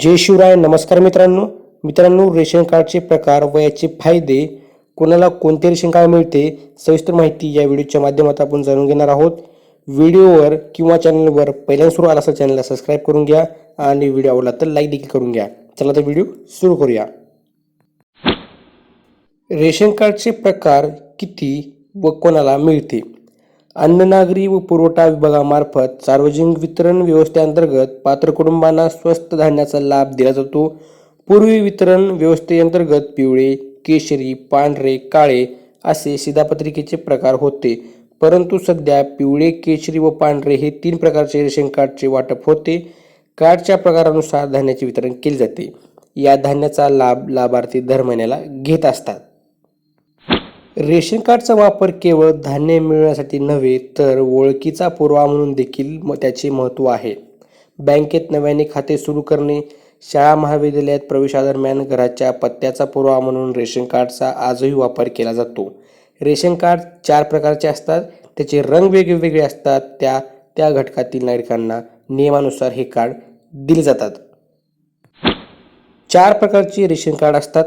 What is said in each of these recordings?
जय शिवराय नमस्कार मित्रांनो. मित्रांनो रेशन कार्डचे प्रकार व याचे फायदे कोणाला कोणते रेशन कार्ड मिळते सविस्तर माहिती या व्हिडिओच्या माध्यमात आपण जाणून घेणार आहोत. व्हिडिओवर किंवा चॅनलवर पहिल्यांदा सुरू आला असेल चॅनलला सबस्क्राईब करून घ्या आणि व्हिडिओ आवडला तर लाईक देखील करून घ्या. चला तर व्हिडिओ सुरू करूया. रेशन कार्डचे प्रकार किती व कोणाला मिळते? अन्न नागरी व पुरवठा विभागामार्फत सार्वजनिक वितरण व्यवस्थेअंतर्गत पात्र कुटुंबांना स्वस्त धान्याचा लाभ दिला जातो. पूर्वी वितरण व्यवस्थेअंतर्गत पिवळे केशरी पांढरे काळे असे शिधापत्रिकेचे प्रकार होते. परंतु सध्या पिवळे केशरी व पांढरे हे तीन प्रकारचे रेशन कार्डचे वाटप होते. कार्डच्या प्रकारानुसार धान्याचे वितरण केले जाते. या धान्याचा लाभ लाभार्थी दर महिन्याला घेत असतात. रेशन कार्डचा वापर केवळ धान्य मिळवण्यासाठी नव्हे तर ओळखीचा पुरावा म्हणून देखील म- त्याचे महत्त्व आहे. बँकेत नव्याने खाते सुरू करणे शाळा महाविद्यालयात प्रवेशादरम्यान घराच्या पत्त्याचा पुरावा म्हणून रेशन कार्डचा आजही वापर केला जातो. रेशन कार्ड चार प्रकारचे असतात. त्याचे रंग वेगवेगळे असतात. त्या त्या घटकातील नागरिकांना नियमानुसार हे कार्ड दिले जातात. चार प्रकारचे रेशन कार्ड असतात.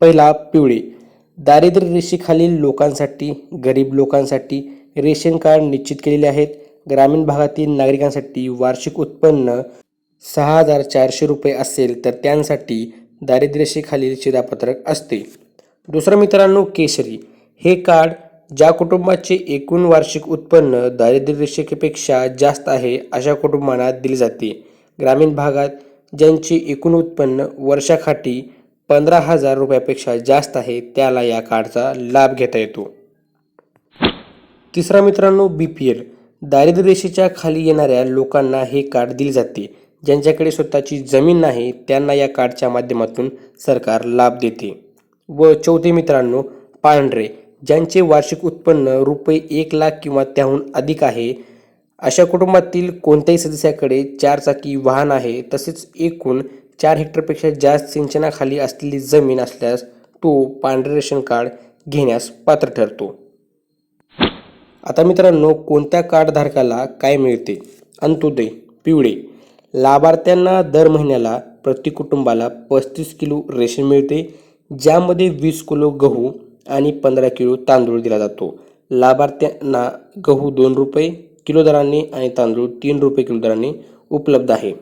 पहिला पिवळे. दारिद्र्य रेषेखालील लोकांसाठी गरीब लोकांसाठी रेशन कार्ड निश्चित केलेले आहेत. ग्रामीण भागातील नागरिकांसाठी वार्षिक उत्पन्न सहा हजार चारशे रुपये असेल तर त्यांसाठी दारिद्र्य रेषेखालील शिधापत्रक असते. दुसरं मित्रांनो केशरी. हे कार्ड ज्या कुटुंबाचे एकूण वार्षिक उत्पन्न दारिद्र्य रेषेपेक्षा जास्त आहे अशा कुटुंबांना दिले जाते. ग्रामीण भागात ज्यांचे एकूण उत्पन्न वर्षाखाटी पंधरा हजार रुपयापेक्षा जास्त आहे त्याला या कार्डचा लाभ घेता येतो. तिसरा मित्रांनो बी पी एल दारिद्र्य रेषेच्या खाली येणाऱ्या लोकांना हे कार्ड दिले जाते. ज्यांच्याकडे स्वतःची जमीन नाही त्यांना या कार्डच्या माध्यमातून सरकार लाभ देते. व चौथे मित्रांनो पांढरे. ज्यांचे वार्षिक उत्पन्न रुपये एक लाख किंवा त्याहून अधिक आहे अशा कुटुंबातील कोणत्याही सदस्याकडे चारचाकी वाहन आहे तसेच एकूण चार हेक्टरपेक्षा जास्त सिंचनाखाली असलेली जमीन असल्यास तो पांढरे रेशन कार्ड घेण्यास पात्र ठरतो. आता मित्रांनो कोणत्या कार्डधारकाला काय मिळते? अंत्योदय पिवळे. लाभार्थ्यांना दर महिन्याला प्रति कुटुंबाला पस्तीस किलो रेशन मिळते ज्यामध्ये वीस किलो गहू आणि पंधरा किलो तांदूळ दिला जातो. लाभार्थ्यांना गहू दोन रुपये किलो दराने आणि तांदूळ तीन रुपये किलो दराने उपलब्ध आहे.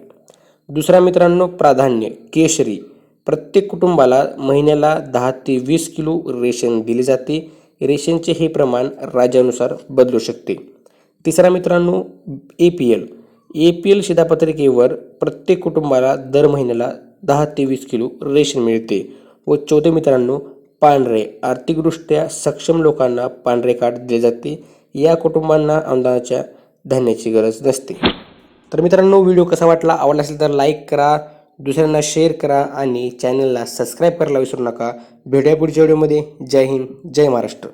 दुसरा मित्रांनो प्राधान्य केशरी. प्रत्येक कुटुंबाला महिन्याला दहा ते वीस किलो रेशन दिले जाते. रेशनचे हे प्रमाण राज्यानुसार बदलू शकते. तिसरा मित्रांनो A P L A P L शिधापत्रिकेवर प्रत्येक कुटुंबाला दर महिन्याला दहा ते वीस किलो रेशन मिळते. व चौथे मित्रांनो पांढरे. आर्थिकदृष्ट्या सक्षम लोकांना पांढरे कार्ड दिले जाते. या कुटुंबांना अनुदानाच्या धान्याची गरज नसते. तर मित्रांनो व्हिडिओ कसा वाटला? आवडला असेल तर लाईक करा दुसऱ्यांना शेअर करा आणि चॅनलला सबस्क्राईब करायला विसरू नका. भेटूया पुढच्या व्हिडिओमध्ये जय हिंद जय महाराष्ट्र.